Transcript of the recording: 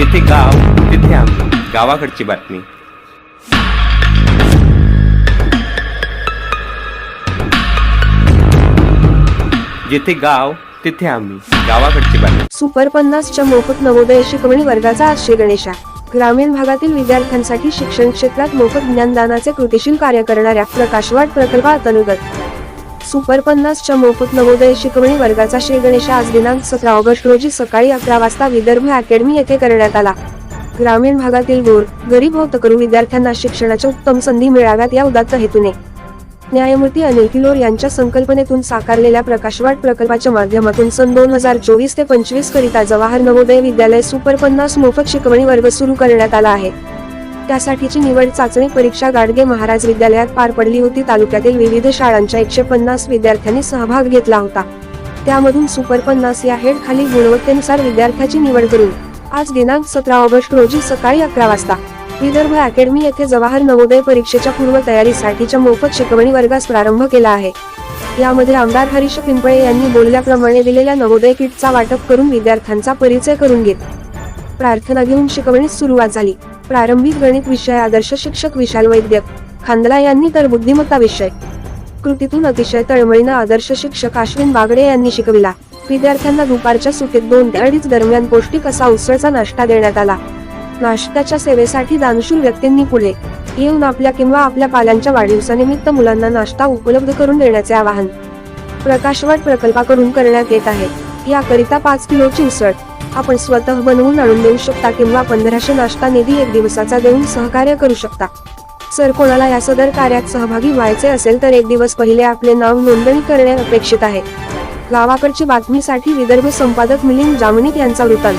जिथे गाव तिथे आम्ही गावाकडची बातमी. जिथे गाव तिथे आम्ही गावाकडची बातमी. सुपर पन्नासच्या मोफत नवोदय शिकवणी वर्गाचा आज श्री गणेशा ग्रामीण भागातील विद्यार्थ्यांसाठी शिक्षण क्षेत्रात मोफत ज्ञानदानाचे कृतीशील कार्य करणाऱ्या प्रकाशवाट प्रकल्पाअंतर्गत सुपर पन्नासच्या मोफत नवोदय शिकवणी वर्गाचा श्री गणेशा आज दिनांक सतरा ऑगस्ट रोजी सकाळी अकरा वाजता विदर्भ अकॅडमी येथे करण्यात आला. ग्रामीण भागातील गोर गरीब होत तकरू विद्यार्थ्यांना शिक्षणाच्या उत्तम संधी मिळाव्यात या उदात्त हेतूने. न्यायमूर्ती अनिल किलोर यांच्या संकल्पनेतून साकारलेल्या प्रकाशवाट प्रकल्पाच्या माध्यमातून सन दोन हजार चोवीस ते पंचवीस करिता जवाहर नवोदय विद्यालय सुपर पन्नास मोफत शिकवणी वर्ग सुरू करण्यात आला आहे. त्यासाठीची निवड चाचणी परीक्षा गाडगे महाराज विद्यालयात पार पडली होती. तालुक्यातील विविध शाळांच्या एकशे पन्नास विद्यार्थ्यांनी सहभाग घेतला होता. त्यामधून सुपर पन्नास या हेड खाली गुणवत्तेनुसार विद्यार्थ्याची निवड करून आज दिनांक सतरा ऑगस्ट रोजी सकाळी अकरा वाजता विदर्भ अकॅडमी येथे जवाहर नवोदय परीक्षेच्या पूर्वतयारीसाठीच्या मोफत शिकवणी वर्गास प्रारंभ केला आहे. यामध्ये आमदार हरीश पिंपळे यांनी बोलल्याप्रमाणे दिलेल्या नवोदय किटचा वाटप करून विद्यार्थ्यांचा परिचय करून घेत प्रार्थना घेऊन शिकवणीस सुरुवात झाली. प्रारंभिक गणित विषय आदर्श शिक्षक विशाल वैद्य खांदला यांनी तर बुद्धिमत्ता विषय कृतीतून अतिशय तळमळीनं आदर्श शिक्षक अश्विन बागडे यांनी शिकविला. विद्यार्थ्यांना दुपारच्या सुटीत दोन ते अडीच दरम्यान पौष्टिक असा उसळचा नाश्ता देण्यात आला. नाश्त्याच्या सेवेसाठी दानशूर व्यक्तींनी पुढे येऊन आपल्या किंवा आपल्या पाल्यांच्या वाढदिवसानिमित्त मुलांना नाश्ता उपलब्ध करून देण्याचे आवाहन. प्रकाशवाट प्रकल्पाकडून करण्यात येत आहे. याकरिता पाच किलोची उसळ. आपण स्वतः बनवून आणून देऊ शकता किंवा पंधराशे नाश्ता निधी एक दिवसाचा देऊन सहकार्य करू शकता. जर कोणाला या सदर कार्यात सहभागी व्हायचे असेल तर एक दिवस पहिले आपले नाव नोंदणी करणे अपेक्षित आहे. गावाकडची बातमीसाठी विदर्भ संपादक मिलिंद जामनिक यांचा वृत्तांत.